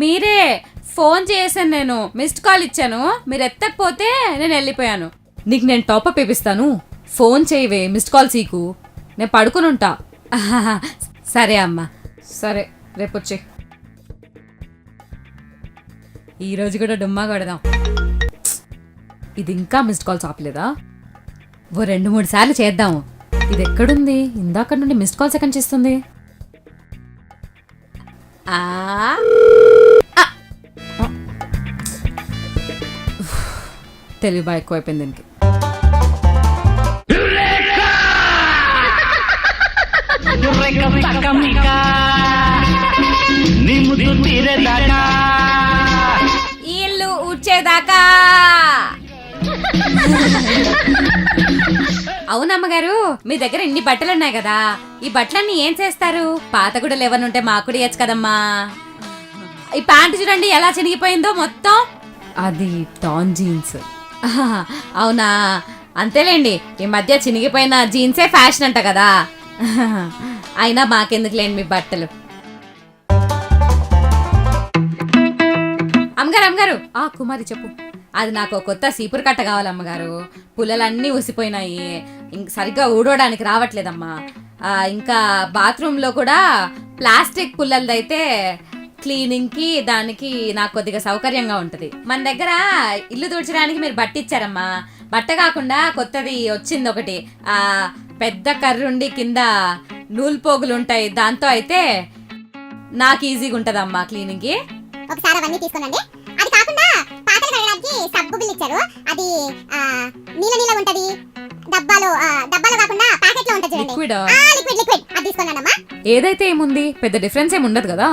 మీరే ఫోన్ చేశాను నేను మిస్డ్ కాల్ ఇచ్చాను. మీరు ఎత్తకపోతే నేను వెళ్ళిపోయాను. నీకు నేను టాపప్ ఇప్పిస్తాను. ఫోన్ చేయవే మిస్డ్ కాల్ సీకు. నేను పడుకుని ఉంటా. సరే అమ్మా. సరే రేపు వచ్చే. ఈరోజు కూడా డుమ్మా కొడదాం. ఇది ఇంకా మిస్డ్ కాల్స్ ఆపలేదా? ఓ రెండు మూడు సార్లు చేద్దాము ఇది ఎక్కడుంది? ఇందాక నుండి మిస్డ్ కాల్స్ ఎక్కడి చేస్తుంది. ఆ. తెలివి బాగా ఎక్కువైపోయింది దీనికి. ఇల్లు ఊడ్చేదాకా. అవునమ్మగారు మీ దగ్గర ఇన్ని బట్టలు ఉన్నాయి కదా. ఈ బట్టలన్నీ ఏం చేస్తారు? పాత కూడా లేవనుంటే మాకు కూడా ఇవ్వచ్చు కదమ్మా. ఈ ప్యాంటు చూడండి ఎలా చినిగిపోయిందో మొత్తం. అది టాన్ జీన్స్. అవునా? అంతేలేండి. ఈ మధ్య చినిగిపోయిన జీన్సే ఫ్యాషన్ అంట కదా. అయినా మాకెందుకులేండి మీ బట్టలు? అమ్మగారు అమ్మగారు. ఆ కుమారి చెప్పు. అది నాకు కొత్త సీపురు కట్ట కావాలి అమ్మగారు పుల్లలన్నీ ఊసిపోయినాయి. ఇంక సరిగ్గా ఊడవడానికి రావట్లేదమ్మా. ఇంకా బాత్రూంలో కూడా ప్లాస్టిక్ పుల్లలదైతే క్లీనింగ్కి దానికి నాకు కొద్దిగా సౌకర్యంగా ఉంటుంది. మన దగ్గర ఇల్లు తుడచడానికి మీరు బట్ట ఇచ్చారమ్మా బట్ట కాకుండా కొత్తది వచ్చింది ఒకటి. ఆ పెద్ద కర్రుండి కింద నూలు పోగులు ఉంటాయి. దాంతో అయితే నాకు ఈజీగా ఉంటుందమ్మా క్లీనింగ్కి. ఒకసారి అవన్నీ తీసుకోనండి. అది కాకుండా పాత్రలు కడగడానికి సబ్బు బిల్ ఇచ్చారు. అది ఆ, నీల నీల ఉంటది. డబ్బాలో ఆ, డబ్బాలో కాకుండా ప్యాకెట్లో ఉంటది చూడండి. లిక్విడ్ ఆ? లిక్విడ్ లిక్విడ్ అది తీసుకోండి అమ్మా ఏదైతే ఏముంది? పెద్ద డిఫరెన్స్ ఏమి ఉండదు కదా?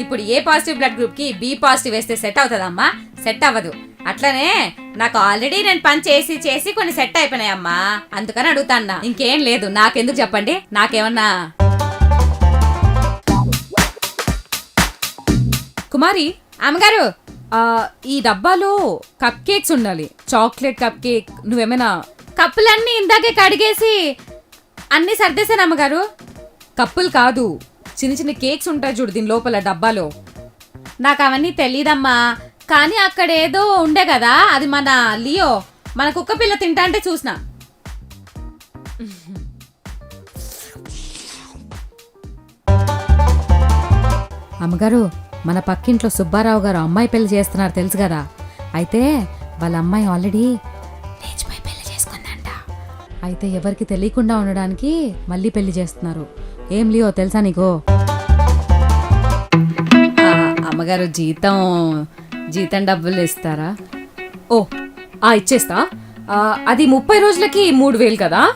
ఇప్పుడు ఏ పాజిటివ్ బ్లడ్ గ్రూప్కి బి పాజిటివ్ వేస్తే సెట్ అవుతుందమ్మా? సెట్ అవ్వదు. అట్లనే నాకు ఆల్రెడీ నేను పని చేసి చేసి కొన్ని సెట్ అయిపోయినాయమ్మా. అందుకని అడుగుతాన్నా. ఇంకేం లేదు. నాకెందుకు చెప్పండి? నాకేమన్నా కుమారి అమ్మగారు ఈ డబ్బాలో కప్ కేక్స్ ఉండాలి. చాక్లెట్ కప్ కేక్ నువ్వేమైనా కప్పులన్నీ ఇందాకే కడిగేసి అన్నీ సర్దేశాను అమ్మగారు. కప్పులు కాదు. చిన్న చిన్న కేక్స్ ఉంటాయి చూడు దీని లోపల డబ్బాలో. నాకు అవన్నీ తెలియదమ్మా కానీ అక్కడ ఏదో ఉండే కదా అది మన లియో మన కుక్క పిల్ల తింటా అంటే చూసిన. అమ్మగారు మన పక్కింట్లో సుబ్బారావు గారు అమ్మాయి పెళ్ళి చేస్తున్నారు తెలుసు కదా. అయితే వాళ్ళ అమ్మాయి ఆల్రెడీ లేచిపోయి పెళ్ళి చేసుకుందంట. అయితే ఎవరికి తెలియకుండా ఉండడానికి మళ్ళీ పెళ్ళి చేస్తున్నారు. ఏం లియో తెలుసా నీకు? అమ్మగారు జీతం జీతం డబ్బులు ఇస్తారా? ఓ ఆ ఇచ్చేస్తా. ఆ, అది ముప్పై రోజులకి మూడు వేలు కదా?